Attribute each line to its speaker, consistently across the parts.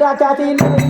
Speaker 1: Rajatili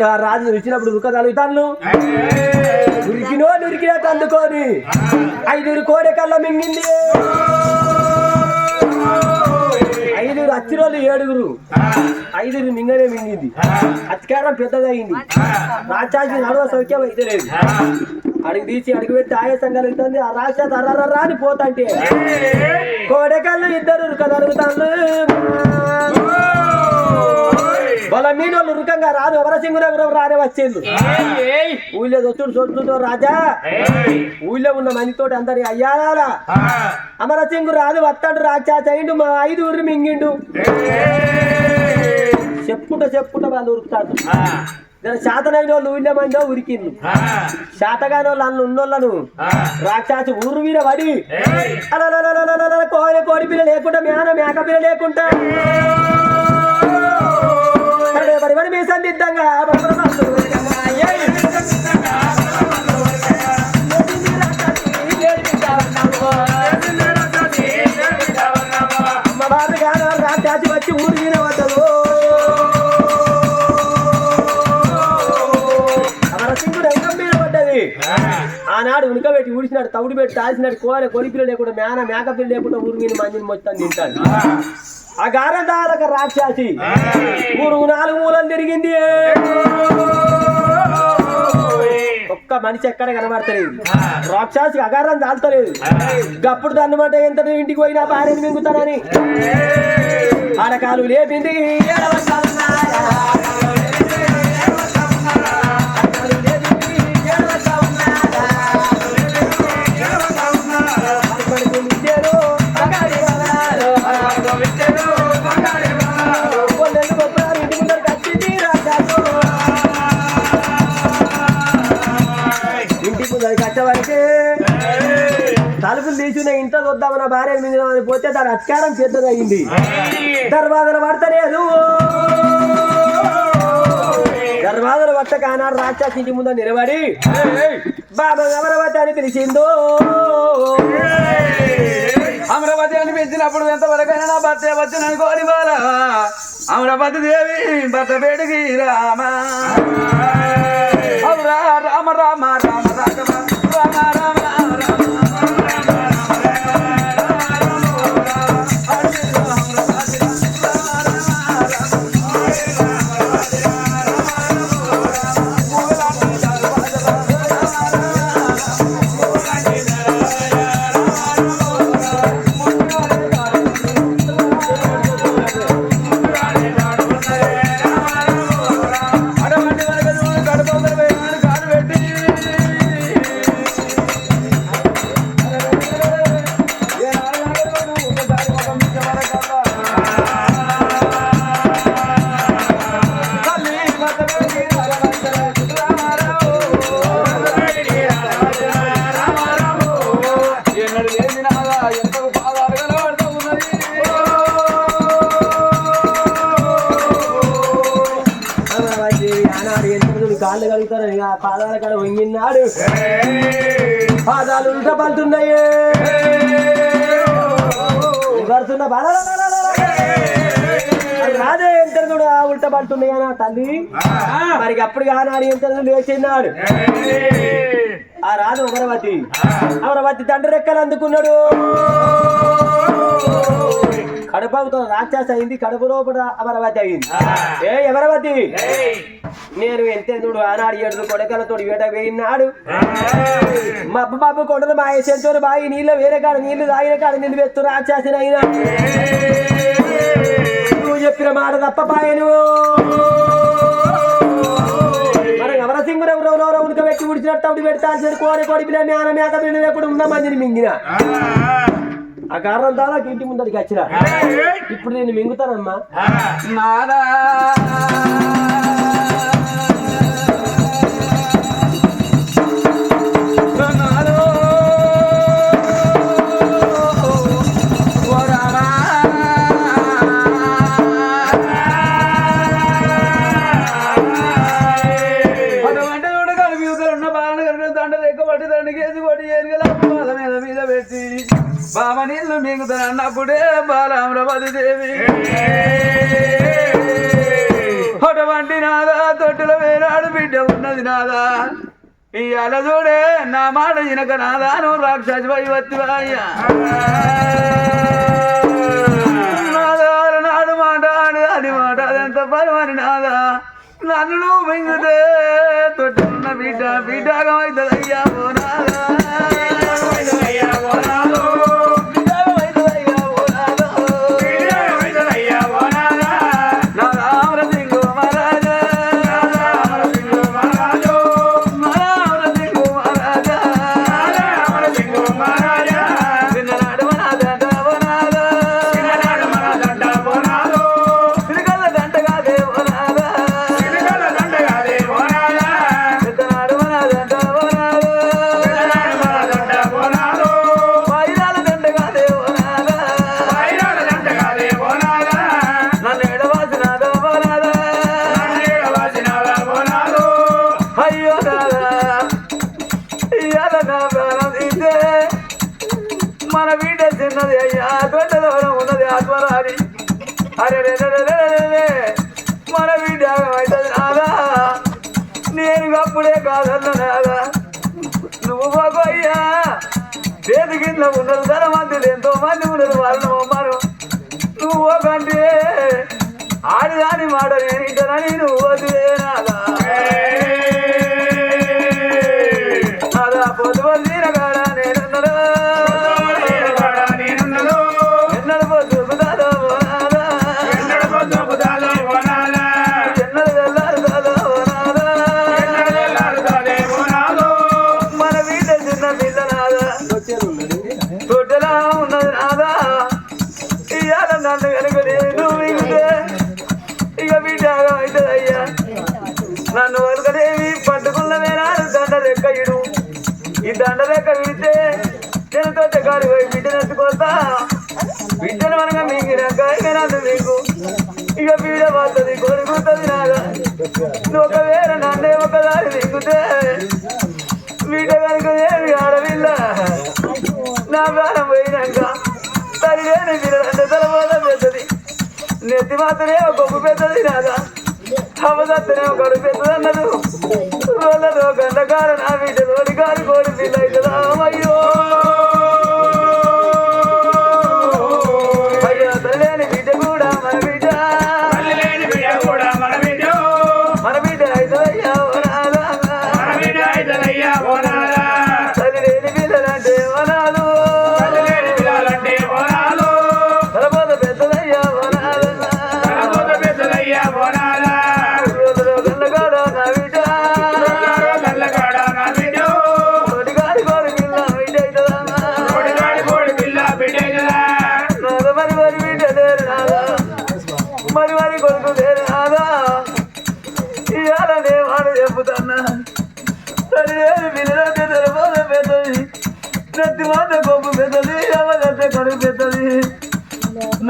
Speaker 1: కోడెకల్లు ఆ రాజు ఇచ్చినప్పుడు ఉరుక తలుగుతాను ఉరికినో నురికినట్టు అందుకోని ఐదుగురు కోడెకల్ల మింగింది. ఐదుగురు అచ్చిరోళ్ళు ఏడుగురు. ఐదుగురు మింగనే మింగింది. అతికారం పెద్దదయ్యింది రాక్షసి నడవ సౌఖ్యం అయితే లేదు. అడుగు తీసి అడిగి పెట్టి ఆయాసం కలుగుతుంది. ఆ రాక్షసి అర్రర్రా అని పోతంటే. కోడెకల్లు ఇద్దరు కదలుగుతాను వాళ్ళ రుకంగా రాదు. ఎవరసింగున ఎవరెవరు రానే వచ్చింది ఊళ్ళో దొచ్చుడు చొచ్చుతో రాజా. ఊళ్ళో ఉన్న మనితోటి అందరి అయ్యాలా అమరసింగు రాదు వస్తాడు రాక్షాచయిండు మా ఐదుగురు మింగిండు. చెప్పుకుంటా చెప్పుకుంటా వాళ్ళు ఉరుకుతాడు జర శాతనైన వాళ్ళు ఊళ్ళో మందో ఉరికిండు శాతగాని వాళ్ళు అన్న ఉన్నోళ్ళను రాక్షాసి ఊరు మీద పడి. కోడి కోడి పిల్ల లేకుండా మేన మేక పిల్ల లేకుండా పడి పడి మీ సందిద్దంగా వచ్చి ఊరు మీద పడ్డదు అమరసింగుడు రంగం మీద పడ్డది. ఆనాడు ఉనకబెట్టి ఊడిసినాడు తవుడు పెట్టి తాల్సినాడు కోర కొలిపిల్ల లేకుండా మేన మేకపిల్ల లేకుండా ఊరు మీద మందిని మొత్తం తింటాడు ఆ గారందాలక రాక్షసి ఊరు నాలుగు మూలలు తిరిగింది. ఒక్క మనిషి ఎక్కడ కనబడతలేదు. రాక్షసి అగారం దాల్తలేదు గప్పుడు దన్నమాట ఎంత ఇంటికి పోయినా భార్యని మింగుతానని ఆడకాలు లేపింది. భార్య మీద పోతే దాని అత్కారం పెద్దదయ్యింది దర్వాజలు పడతలేదు. దర్వాజలు పట్టక ఆనాడు రాక్షసి ఇంటి ముందు నిలబడి బాబా అమరవతి అని పిలిచిందో.
Speaker 2: అమరావతి అని పిలిచినప్పుడు ఎంతవరకైనా నా భర్త వచ్చిన కోరి బాల. అమరావతి దేవి భర్త పేడికి రామా.
Speaker 1: కాళ్ళు కలుగుతారు ఇక పాదాల కాడ వంగిన్నాడు. పాదాలు ఉల్ట పడుతున్నాయి. పడుతున్న రాదే ఎంత కూడా ఉల్ట పడుతున్నాయి అన్న తల్లి. మరి అప్పుడు కానాడు ఎంత లేచిన్నాడు ఆ రాదు అమరవతి. అమరవతి తండ్రి రెక్కలు అందుకున్నాడు. కడపతో రాక్షస అయింది. కడుపు లోపల అమరవతి అయింది. ఏ అమరవతి? నేను ఎంతెందుడు ఆనాడు ఏడు కొడకలతో వేట వేయినాడు. మబ్బు మబ్బు కొండలు మా చెంచోరు బాయి నీళ్ళు వేరే కాడ నీళ్ళు తాగిన కాడ నీళ్ళు వెత్తు రాక్షసిన అయినా. నువ్వు చెప్పిన మాట తప్ప పాయను. మన ఎవరసింగురు ఎవరెవరో ఉడక పెట్టి ఉడిచినట్టు అప్పుడు పెడతాల్సిన కోడి కోడి పిల్ల మేన మేక పిల్ల లేకుండా ఉన్న మందిని మింగిన. ఆ కారణం ద్వారా ఇంటి ముందరికి వచ్చిన. ఇప్పుడు నేను మింగుతానమ్మా.
Speaker 2: నాదా. ఈ అల చూడే నా మాట ఇనక నాదాను రాక్షసి వైవత్తివాయ్యా నాదా నాడు మాట అని అని మాట అదంత పరమని నాదా. నన్ను నువ్వు మింగితే తొట్టున్న బిడ్డ అవుతుంది అయ్యా ఓ నాదా. కింద ఉన్నారు ధర మందులు ఎంతో మంది ఉన్నారు వాళ్ళని అమ్మారు నువ్వు ఒకంటే ఆడిదాని మాట నేను ఇంటనని నువ్వు వదిలే నాదా నాదా పొద్దు కాడ ఒకవేళ నన్నే ఒకదారి దిగుతే వీట కనుక ఏమి ఆడవిల్ల? నా ప్రాణం పోయినాక తల్లి లేని పిల్లలంటే తలపోత పెద్దది. నెత్తి మాత్రమే ఒక గొప్ప పెద్దది నాదా అవదత్తనే ఒకడు పెద్దదన్నదు రోజు రోళ్ళలో గండకార నా బిడ్డ తోడి కారు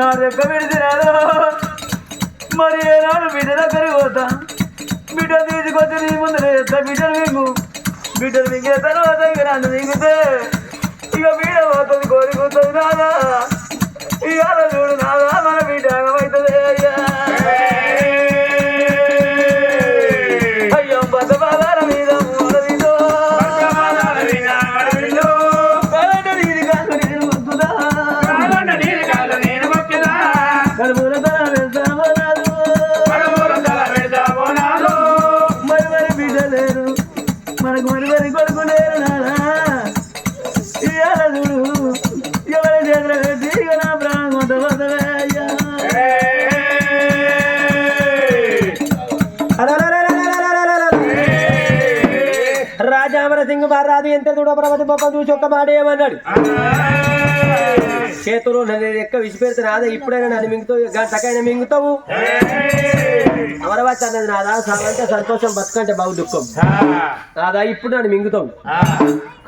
Speaker 2: నా రెక్క విడిచినాడు మరి ఏనాడు బిడ్డ దగ్గర పోతా. బిడ్డ తీసుకొచ్చి నీ ముందు బిడ్డలు మింగు బిడ్డలు మింగే తర్వాత ఇక నన్ను మింగితే
Speaker 1: ఎంత చూడపరమతి మొక్క చూసి ఒక్క మాట ఏమన్నాడు? చేతులు నన్ను ఎక్క విసిపెడితే నాదా ఇప్పుడైనా నన్ను మింగుతావు గంటకైనా మింగుతావు? అమరవతి అన్నది నాదా సావంటే సంతోషం బతుకంటే బాగు దుఃఖం. నాదా ఇప్పుడు నన్ను మింగుతావు.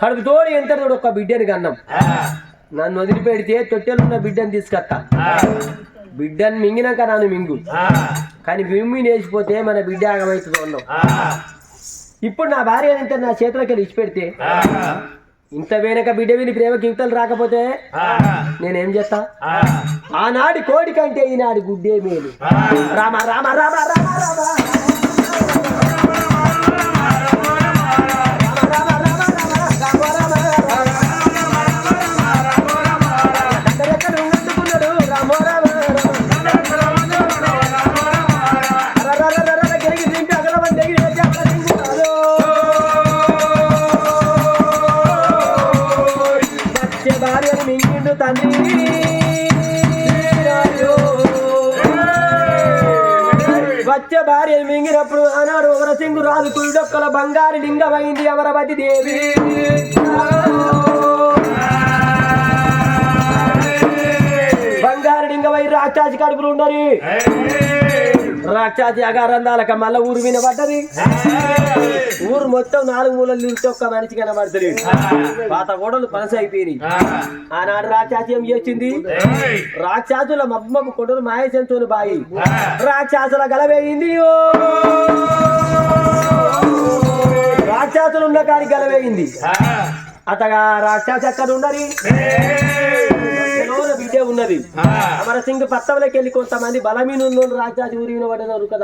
Speaker 1: కడుపు తోడు ఎంత తోడు ఒక్క బిడ్డని కన్నాం. నన్ను వదిలిపెడితే తొట్టెలున్న బిడ్డని తీసుకొస్తా. బిడ్డని మింగినాక నన్ను మింగు. కానీ మిమ్మి నేసిపోతే మన బిడ్డ ఆగమవుతుంది ఉన్నాం ఇప్పుడు నా భార్య ఎంత నా చేతిలోకి వెళ్ళి ఇచ్చిపెడితే ఇంత వెనక బిడ్డ విని ప్రేమ కివితలు రాకపోతే నేనేం చేస్తా? ఆనాటి కోడి కంటే ఈనాడు గుడ్డే మేలు. రామ రామ రామ రామ రామ. భార్యను మింగినప్పుడు ఆనాడు ఒకరసింగు రాజు కుయుడొక్కల బంగారు లింగమైంది అమరవతి దేవి. బంగారు లింగమై రాక్షాసి కడుపులు ఉండరు రాక్షసి అగారందాలక మళ్ళా ఊరు వినబడ్డది? ఊరు మొత్తం నాలుగు మూలలు నిలిచి ఒక్క మనిషి కనబడుతుంది. పాత గోడలు పనస అయిపోయినాయి. ఆనాడు రాక్షసి ఏం చేసింది రాక్షసుల మబ్బమ్మ కొడులు మాయసంతోని బాయి. రాక్షసుల గలవేయింది. రాక్షసులు ఉన్న కాడికి గలవేయింది. అతగా రాక్షసి ఎక్కడ ఉన్నది. బిడ్డ ఉన్నది. అమర సింగ్ పత్తవలకి వెళ్ళి కొంతమంది బలమీన ఉన్న రాక్షసి ఊరి వినబడిన ఉరుక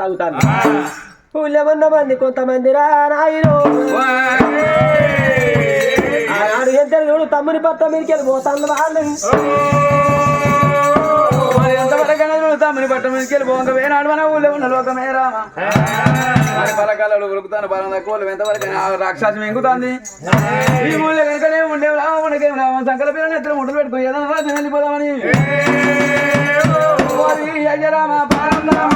Speaker 1: ఊళ్ళేమన్న మంది కొంతమంది రా నాయను ఆనాడు ఎంత చూడు తమ్ముని పట్ట మీదకి వెళ్ళి పోతాను వాళ్ళు.
Speaker 2: మరి ఎంతవరకైనా చూడతాం మన పట్ట మీదకి వెళ్ళి పోంగ వేనాడు మన ఊళ్ళో ఉన్న లోకమే రామ పలకాలలో ఉరుకుతాను బలం తక్కువ ఎంతవరకైనా ఆ రాక్షసి మింగుతాంది ఈ ఊళ్ళో కనుకనే రామ మనకేం రామ సంకల పిల్లలు ఎత్తున ముట్టలు పెట్టుకో ఏదైనా రాజు వెళ్ళిపోదామని అయ్యరామ పారం రామ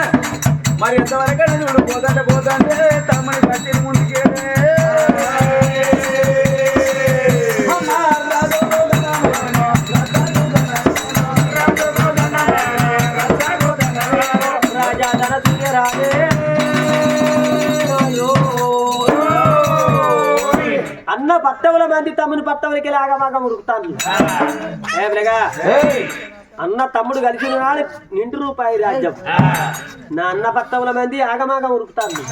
Speaker 2: మరి ఎంతవరకు చూడు పోతుంటే పోతుంటే తమ్మని పట్టిన ముందుకే
Speaker 1: అన్న పట్టవుల మంది తమ్ముని పట్టవులకి లాగమాగ ఉరుకుతాను అన్న తమ్ముడు కలిసిన నాడు నిండు రూపాయి రాజ్యం నా అన్న పట్టవుల మంది ఆగమాగం ఉరుకుతాను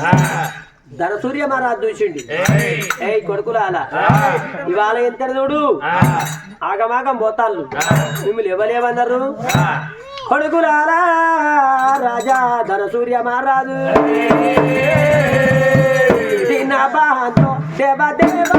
Speaker 1: ధనసూర్య మహారాజు చూసిండి ఏ కొడుకులు అలా ఇవాళ ఎంత చూడు ఆగమాగం పోతాళ్ళు మిమ్మల్ని ఎవరేమన్నారు కొడుకులారా రాజా ధనసూర్య మహారాజు దీన బాహంతో దేవ దేవ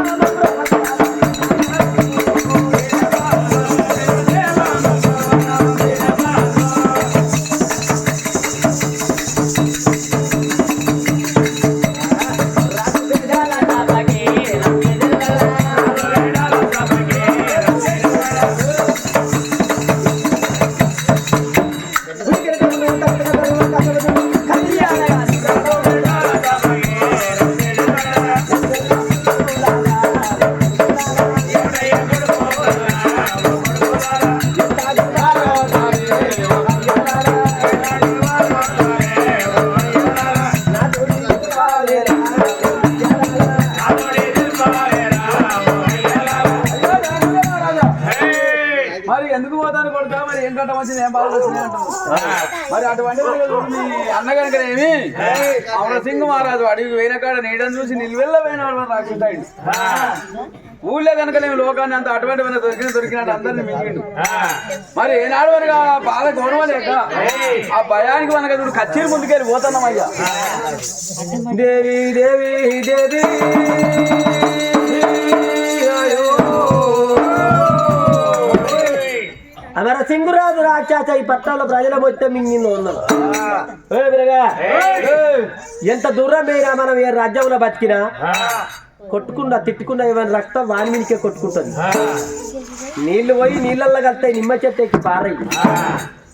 Speaker 2: కట్ట వచ్చింది ఏం బాధ వచ్చింది మరి అటువంటి మీ అన్న కనుకనేమి అమర సింగ్ మహారాజు అడిగి పోయిన కాడ నీడని చూసి నిలువెల్ల రాకుంటాడు ఊళ్ళో కనుక నేను లోకాన్ని అంత అటువంటి దొరికిన దొరికినట్టు అందరిని మింగిండు. మరి ఏనాడు వరకు ఆ బాధ గౌరవలేక ఆ భయానికి మనకు చూడు కచ్చేరి ముందుకెళ్ళి పోతున్నాం అయ్యా.
Speaker 1: దేవి దేవి దేవి. అమర సింగురాజు రాక్షస ఈ పట్టాల ప్రజల మొత్తం మింగింది ఏయ్, ఎంత దూరం పోయినా మనం ఏ రాజ్యంలో బతికినా? కొట్టుకున్నా తిట్టుకున్నా ఏమైనా రక్తం వాని మీదకే కొట్టుకుంటది నీళ్ళు పోయి నీళ్ళల్లో కలుతాయి నిమ్మ చెట్టు ఎక్కి పారయి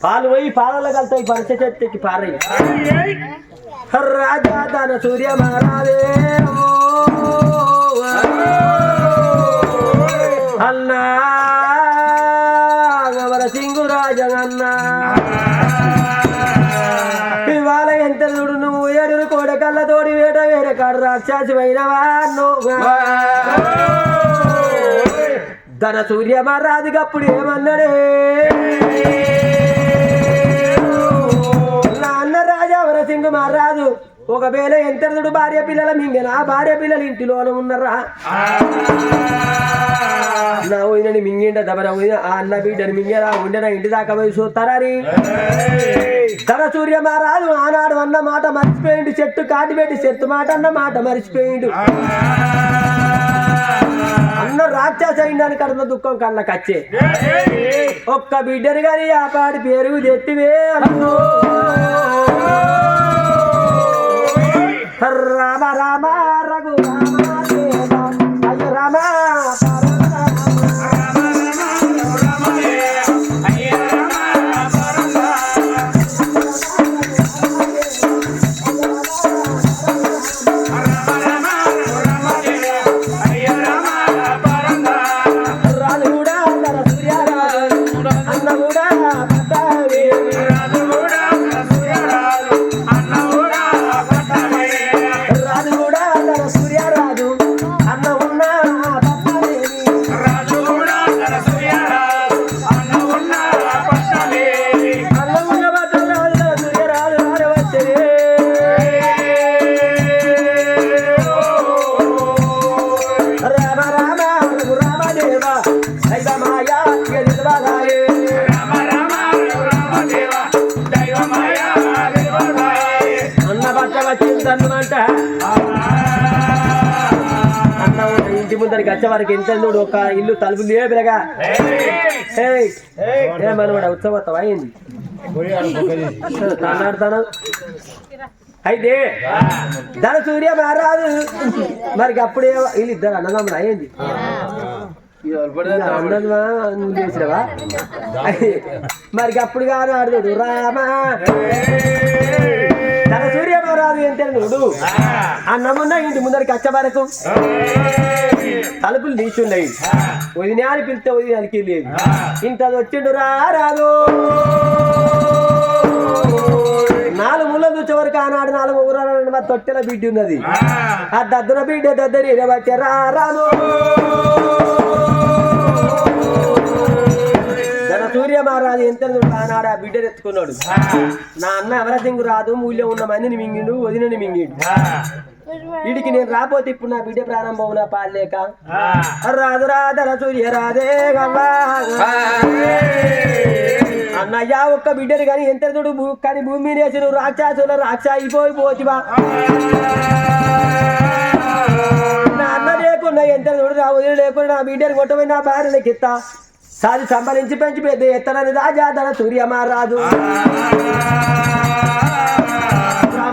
Speaker 1: పాలు పోయి పాలల్లో కలుతాయి పనస చెట్టు ఎక్కి పారయి రాజా తన సూర్య మహారాజే అన్నా. ఇవాళ ఎంత చూడు నువ్వు ఏడు కోడకల్ల తోడి వేట వేరే కాడు రాక్షసి ధన సూర్య మహారాజు అప్పుడు ఏమన్నాడే? నా అన్న రాజా వరసింగు మహారాజు ఒకవేళ ఎంతడు భార్య పిల్లల మింగన? భార్య పిల్లలు ఇంటిలోనే ఉన్నారా? నా పోయినని మింగిండ దబర పోయిన ఆ అన్న బిడ్డని మింగిరా ఉండన ఇంటి దాకా పోయి చూస్తారని తన సూర్య మహారాజు ఆనాడు అన్న మాట మర్చిపోయిండు చెట్టు కాటి పెట్టి చెట్టు మాట అన్న మాట మర్చిపోయిండు అన్న రాక్షస అయిందని కడున్న దుఃఖం కళ్ళకచ్చే ఒక్క బిడ్డని గారి ఆ పాడి పేరు తెత్తివే అన్నో రామ రామ రఘు రామ రామ ఉన్న ఇంటి ముందరికి వచ్చే వారికి ఎంత చూడు ఒక ఇల్లు తలుపులు ఏ లేబిరగా ఏమనమాట ఉత్సవత్వం అయింది. తానాడుతాను అయితే ధన సూర్య మారాదు మరి అప్పుడే వీళ్ళు ఇద్దరు అన్నదమ్ముడు అయ్యింది అన్నదమా చేసినవా? మరి అప్పుడు కాదు ఆడుతుడు రామా. ధన సూర్య మారాదు ఎంత చూడు అన్నమున్న ఇంటి ముందరికి వచ్చే వరకు. తలుపులు తీస్తున్నాయి వదినాలు పిలిస్తే వదినాలకి లేదు ఇంత వచ్చిండు రా రాదు నాలుగు ముళ్ళ చూసే వరకు ఆనాడు నాలుగు ఊరాలు మా తొట్టెల బిడ్డ ఉన్నది. ఆ. దద్దర బిడ్డ దద్దరి బట్టి రా రాము ధన సూర్య మహారాజు ఎంత ఆనాడు ఆ బిడ్డను ఎత్తుకున్నాడు. నా అన్న అమరసింగు రాదు మూల్యం ఉన్న మందిని మింగిండు వదినని మింగిండు. వీడికి నేను రాపోతే ఇప్పుడు నా బిడ్డ ప్రారంభం నా పాలేక రాదు రాధర సూర్య రాధే. అన్నయ్య ఒక్క బిడ్డని కానీ ఎంత చూడు కానీ భూమి నువ్వు రాక్షసుల రాక్ష అయిపోయి పోతివా. నా అన్న లేకుండా ఎంత చూడు నా వదిలి లేకుండా నా బిడ్డని కొట్టబోయి నా భార్యలకి ఎత్తా సాది సంబరించి పెంచి పెద్ద ఎత్తనని రాజా ధన సూర్య మహారాజు.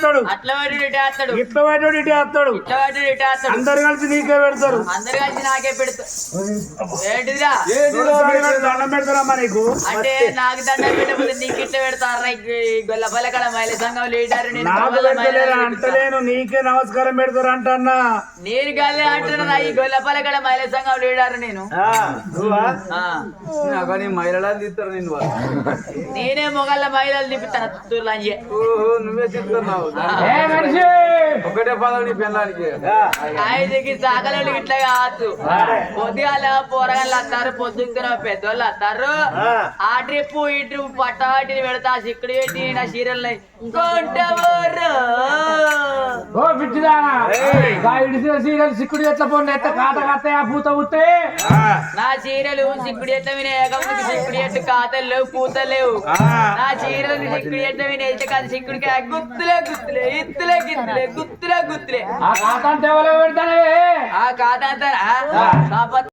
Speaker 2: వస్తాడు
Speaker 3: అట్లా వాడు ఇటేస్తాడు
Speaker 2: ఇట్లా బయటోడు ఇటే వస్తాడు
Speaker 3: ఇట్లా వాడు
Speaker 2: అందరు కలిసి నీకే పెడతారు.
Speaker 3: అందరు కలిసి నాకే పెడతా. ఏంటిదిరా?
Speaker 2: వాడు దండం పెడతారమ్మా నీకు?
Speaker 3: అంటే నాకు దండం పెట్టకపోతే నీకు ఇట్లా పెడతారా? గొల్లపల్ల కడ మైల సంఘం లీడర్
Speaker 2: అంటలేను. నీకే నమస్కారం పెడతారు అంటన్నా.
Speaker 3: నేను గల్లే అంటున్నా ఈ గొల్లపల్ల కడ మైల సంఘం లీడర్ నేను. ఆ.
Speaker 4: కానీ మహిళలు తీస్తారు నేను
Speaker 3: నేనే మొగళ్ళ మహిళలు తిప్పుతాను
Speaker 4: ఓహో నువ్వే చెప్తున్నావు ఒకటే పదవి నీ పెళ్ళానికి.
Speaker 3: ఐదుకి సాగలేడు ఇట్లా కాదు. పొద్దుగాల పోరగాళ్ళు వస్తారు పొద్దున్న పెద్దోళ్ళు వస్తారు. ఆ. ట్రిప్ ఈ ట్రిప్ పట్టాటిని పెడతా సిక్కుడు పెట్టి నా
Speaker 5: ఇడిసిన సీరియల్ సిక్కుడు ఎట్లా పోండి ఎట్ట కాత కాత పూత పుట్టే
Speaker 3: నా చీరలు సిక్కుడు ఎట్ట వినేయకపోతే సిక్కుడు ఎట్టు కాతలు లేవు పూతలు లేవు. నా చీరలు సిక్కుడు ఎట్ట వినేస్తే కాదు సిక్కుడికి గుత్తులే. గుత్తులే ఇత్తులే గిత్తులే గుత్తులే గుత్తులే.
Speaker 5: ఆ కాత అంటే ఎవరో పెడతానే
Speaker 3: ఆ కాదంటారా